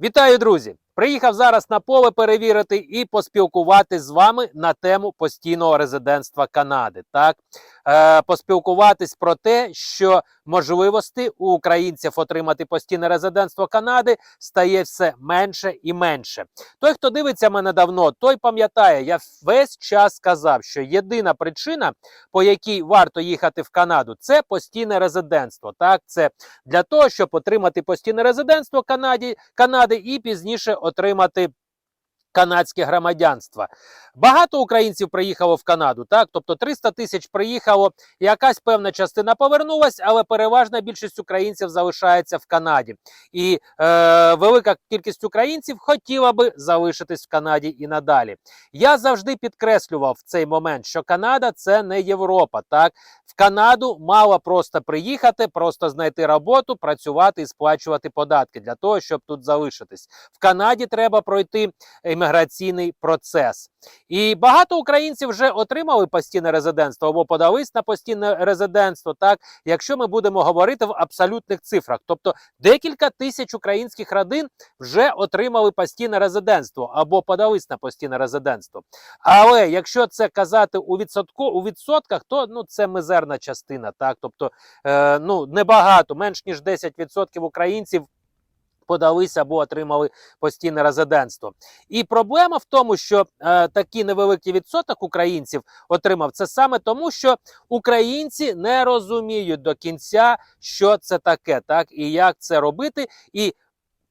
Вітаю, друзі! Приїхав зараз на поле перевірити і поспілкувати з вами на тему постійного резидентства Канади. Так, е, поспілкуватись про те, що можливості у українців отримати постійне резидентство Канади стає все менше і менше. Той, хто дивиться мене давно, той пам'ятає, я весь час сказав, що єдина причина, по якій варто їхати в Канаду, це постійне резидентство. Так, це для того, щоб отримати постійне резидентство Канаді, Канади і пізніше отримати. Канадське громадянство. Багато українців приїхало в Канаду, так тобто 300 тисяч приїхало, якась певна частина повернулась, але переважна більшість українців залишається в Канаді. І е, велика кількість українців хотіла би залишитись в Канаді і надалі. Я завжди підкреслював в цей момент, що Канада це не Європа. Так Канаду мало просто приїхати, просто знайти роботу, працювати і сплачувати податки для того, щоб тут залишитись. В Канаді треба пройти імміграційний процес. І багато українців вже отримали постійне резидентство або подались на постійне резидентство. Так, якщо ми будемо говорити в абсолютних цифрах, тобто декілька тисяч українських родин вже отримали постійне резидентство або подались на постійне резидентство. Але якщо це казати у відсотку у відсотках, то ну це мизерна частина. Так, тобто е, ну небагато, менш ніж 10% українців. Подались або отримали постійне резидентство. І проблема в тому, що е, такий невеликий відсоток українців отримав це саме тому, що українці не розуміють до кінця, що це таке, так і як це робити. І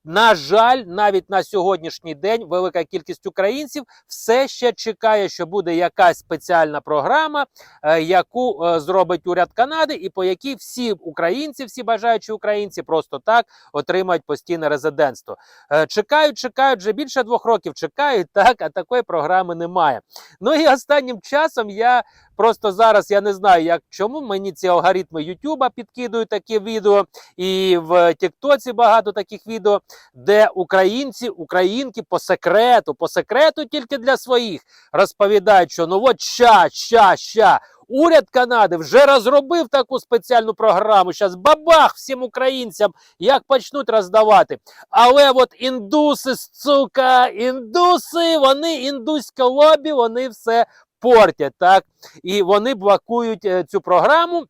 на жаль, навіть на сьогоднішній день велика кількість українців все ще чекає, що буде якась спеціальна програма, е, яку е, зробить уряд Канади, і по якій всі українці, всі бажаючі українці, просто так отримають постійне резидентство. Е, чекають, чекають вже більше двох років. Чекають так, а такої програми немає. Ну і останнім часом я просто зараз я не знаю, як чому мені ці алгоритми Ютуба підкидують такі відео, і в Тіктоці багато таких відео, де українці, українки по секрету, по секрету тільки для своїх розповідають, що ну от ща, ща, ща. Уряд Канади вже розробив таку спеціальну програму. Зараз бабах всім українцям як почнуть роздавати. Але от індуси, сука, індуси, вони індуське лобі, вони все портять. так? І вони блокують е, цю програму.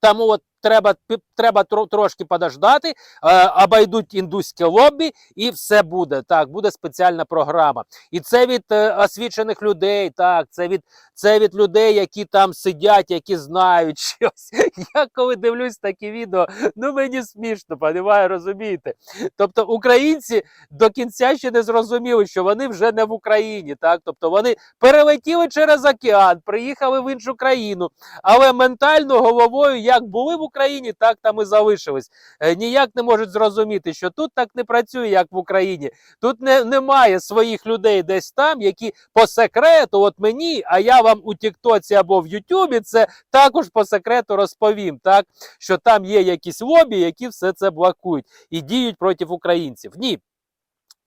Тому от треба треба трошки подождати, е, обійдуть індуське лобі, і все буде. Так, буде спеціальна програма. І це від е, освічених людей, так, це від, це від людей, які там сидять, які знають щось. Я коли дивлюсь такі відео, ну мені смішно, понімаю, розумієте. Тобто українці до кінця ще не зрозуміли, що вони вже не в Україні. Так? Тобто вони перелетіли через океан, приїхали в іншу країну, але ментально головою, як були в Україні, так там і залишились. Е, ніяк не можуть зрозуміти, що тут так не працює, як в Україні. Тут не, немає своїх людей десь там, які по секрету, от мені, а я вам у Тіктоці або в Ютубі це також по секрету розповім, так що там є якісь лобі, які все це блокують і діють проти українців. Ні.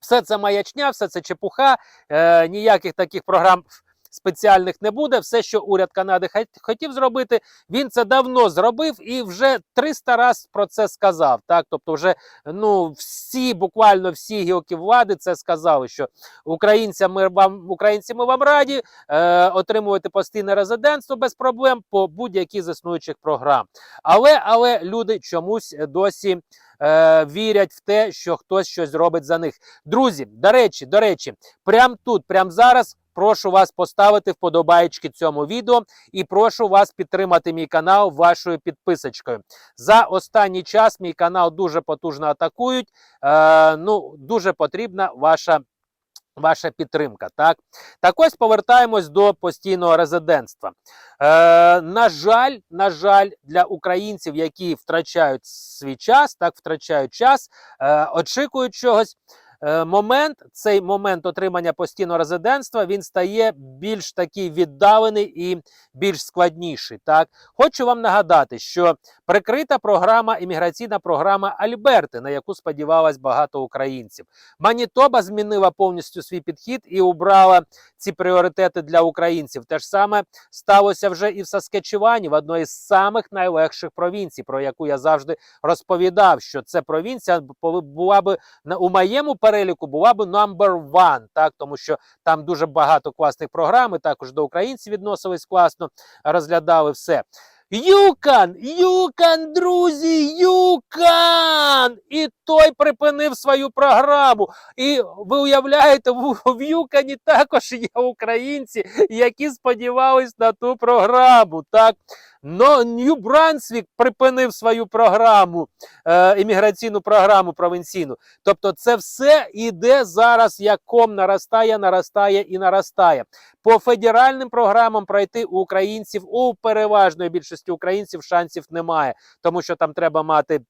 Все це маячня, все це чепуха, е, ніяких таких програм спеціальних не буде. Все, що уряд Канади хот- хотів зробити, він це давно зробив і вже 300 разів про це сказав. Так, тобто, вже ну всі, буквально всі гілки влади це сказали, що українцям ми вам українці ми вам раді е, отримувати постійне резидентство без проблем по будь-якій з існуючих програм. Але але люди чомусь досі. Е, вірять в те, що хтось щось робить за них. Друзі, до речі, до речі, прямо тут, прямо зараз. Прошу вас поставити вподобаєчки цьому відео і прошу вас підтримати мій канал вашою підписочкою. За останній час мій канал дуже потужно атакують. Е, ну, дуже потрібна ваша. Ваша підтримка, так так ось повертаємось до постійного резидентства. Е, на жаль, на жаль, для українців, які втрачають свій час, так втрачають час, е, очікують чогось. Е, момент, цей момент отримання постійного резидентства, він стає більш такий віддалений і більш складніший. Так, хочу вам нагадати, що прикрита програма, імміграційна програма Альберти, на яку сподівалось багато українців. Манітоба змінила повністю свій підхід і убрала ці пріоритети для українців. Те ж саме сталося вже і в Саскачевані, в одної з самих найлегших провінцій, про яку я завжди розповідав, що це провінція була би у моєму переліку була б number one, так тому що там дуже багато класних програм, і також до українців відносились класно, розглядали все. Юкан, Юкан, друзі, Юкан! І той припинив свою програму. І ви уявляєте, в, Юкані також є українці, які сподівались на ту програму. Так, но Нью Брансвік припинив свою програму, е, імміграційну програму провінційну. Тобто, це все іде зараз, як ком наростає, наростає і наростає. По федеральним програмам пройти у українців у переважної більшості українців шансів немає, тому що там треба мати.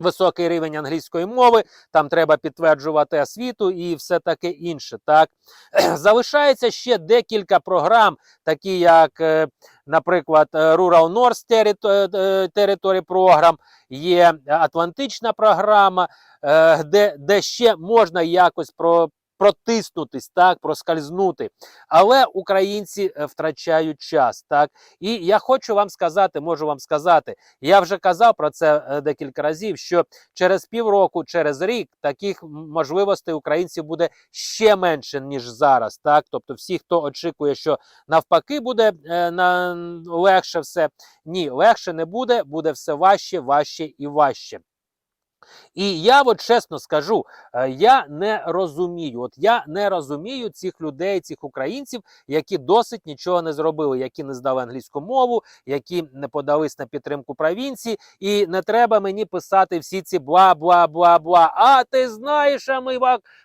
Високий рівень англійської мови, там треба підтверджувати освіту і все таке інше. Так залишається ще декілька програм, такі як, е, наприклад, Rural North Territory, е, Program, є Атлантична програма, е, де, де ще можна якось про. Протиснутись, так, проскальзнути. Але українці е, втрачають час. так. І я хочу вам сказати, можу вам сказати, я вже казав про це е, декілька разів, що через півроку, через рік таких можливостей українців буде ще менше, ніж зараз. Так? Тобто, всі, хто очікує, що навпаки буде е, на, легше все. Ні, легше не буде, буде все важче, важче і важче. І я от чесно скажу, е, я не розумію. От я не розумію цих людей, цих українців, які досить нічого не зробили, які не здали англійську мову, які не подались на підтримку провінції. І не треба мені писати всі ці бла, бла, бла, бла. А ти знаєш, а ми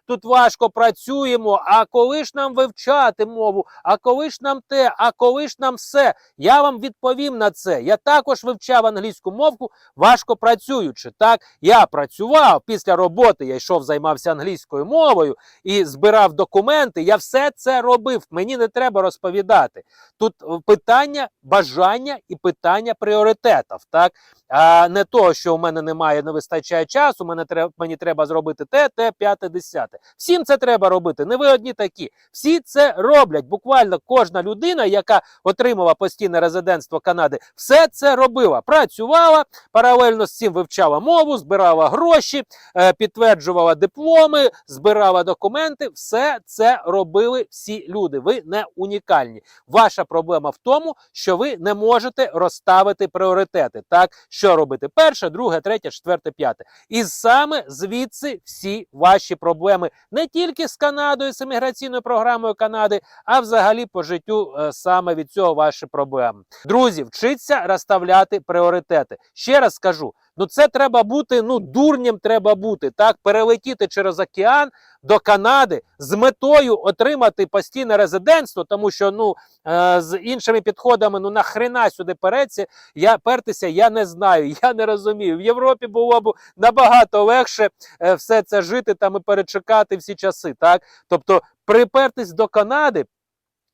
тут важко працюємо. А коли ж нам вивчати мову? А коли ж нам те, а коли ж нам все? Я вам відповім на це. Я також вивчав англійську мову, важко працюючи. Так, я працював після роботи, я йшов, займався англійською мовою і збирав документи. Я все це робив. Мені не треба розповідати. Тут е, питання бажання і питання пріоритетів. Так, а не того, що у мене немає, не вистачає часу. Мене треба мені треба зробити те, те, п'яте, десяте. Всім це треба робити. Не ви одні такі. Всі це роблять. Буквально кожна людина, яка отримала постійне резидентство Канади, все це робила. Працювала паралельно з цим вивчала мову, збирала гроші, е, підтверджувала дипломи, збирала документи. Все це робили всі люди. Ви не унікальні. Ваша проблема в тому, що ви не можете розставити пріоритети. Так, що робити? Перше, друге, третє, четверте, п'яте. І саме звідси всі ваші проблеми не тільки з Канадою, з еміграційною програмою Канади, а взагалі по життю е, саме від цього ваші проблеми. Друзі, вчиться розставляти пріоритети. Ще раз скажу: ну це треба бути, ну дурнем треба бути. Так, перелетіти через океан до Канади з метою отримати постійне резидентство, тому що ну е, з іншими підходами, ну нахрена сюди переться, я пертися, я не знаю, я не розумію. В Європі було б набагато легше е, все це жити там і перечекати всі часи. Так, тобто припертись до Канади.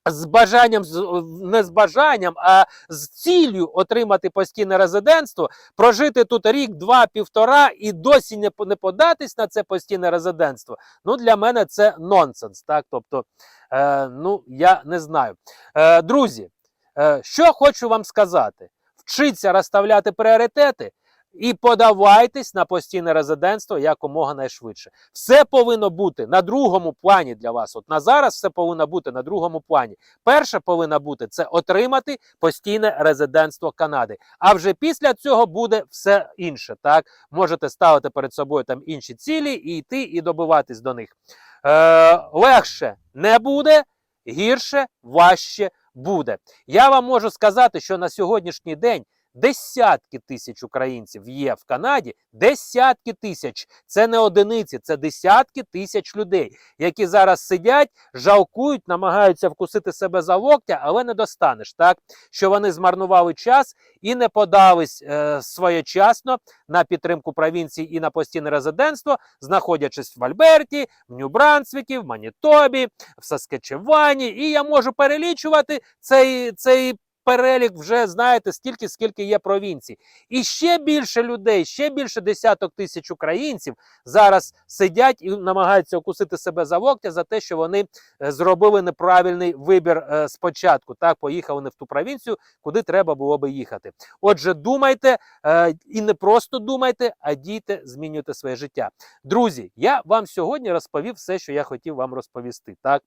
З бажанням не з бажанням, а з ціллю отримати постійне резидентство, прожити тут рік, два, півтора і досі не, податись на це постійне резидентство. Ну для мене це нонсенс. Так, тобто, е, ну я не знаю. Е, друзі, е, що хочу вам сказати: вчіться розставляти пріоритети. І подавайтесь на постійне резидентство якомога найшвидше. Все повинно бути на другому плані для вас. От на зараз все повинно бути на другому плані. Перше повинно бути це отримати постійне резидентство Канади. А вже після цього буде все інше. Так можете ставити перед собою там інші цілі і йти і добиватись до них. Е, легше не буде, гірше, важче буде. Я вам можу сказати, що на сьогоднішній день. Десятки тисяч українців є в Канаді, десятки тисяч. Це не одиниці, це десятки тисяч людей, які зараз сидять, жалкують, намагаються вкусити себе за локтя, але не достанеш. Так що вони змарнували час і не подались е, своєчасно на підтримку провінції і на постійне резидентство, знаходячись в Альберті, в Нью-Брансвікі, в Манітобі, в Саскачевані. І я можу перелічувати цей, цей перелік вже знаєте стільки, скільки є провінцій. І ще більше людей, ще більше десяток тисяч українців зараз сидять і намагаються окусити себе за локтя за те, що вони е, зробили неправильний вибір е, спочатку. Так, поїхали не в ту провінцію, куди треба було би їхати. Отже, думайте е, і не просто думайте, а дійте, змінюйте своє життя. Друзі, я вам сьогодні розповів все, що я хотів вам розповісти. Так.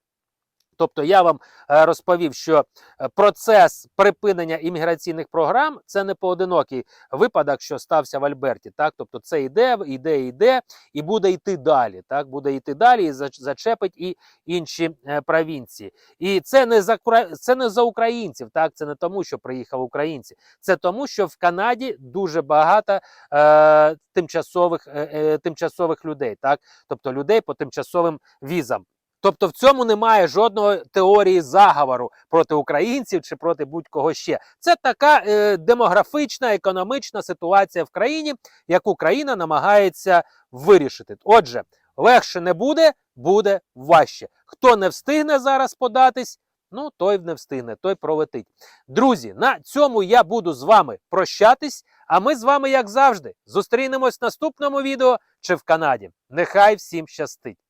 Тобто я вам е, розповів, що е, процес припинення імміграційних програм це не поодинокий випадок, що стався в Альберті. Так, тобто це йде, йде, йде і буде йти далі. Так, буде йти далі і зач- зачепить і інші е, провінції. І це не за це не за українців. Так, це не тому, що приїхали українці. Це тому, що в Канаді дуже багато е, тимчасових, е, тимчасових людей, так, тобто людей по тимчасовим візам. Тобто в цьому немає жодної теорії заговору проти українців чи проти будь-кого ще. Це така е, демографічна, економічна ситуація в країні, яку країна намагається вирішити. Отже, легше не буде, буде важче. Хто не встигне зараз податись, ну той не встигне, той пролетить. Друзі, на цьому я буду з вами прощатись. А ми з вами, як завжди, зустрінемось в наступному відео чи в Канаді. Нехай всім щастить!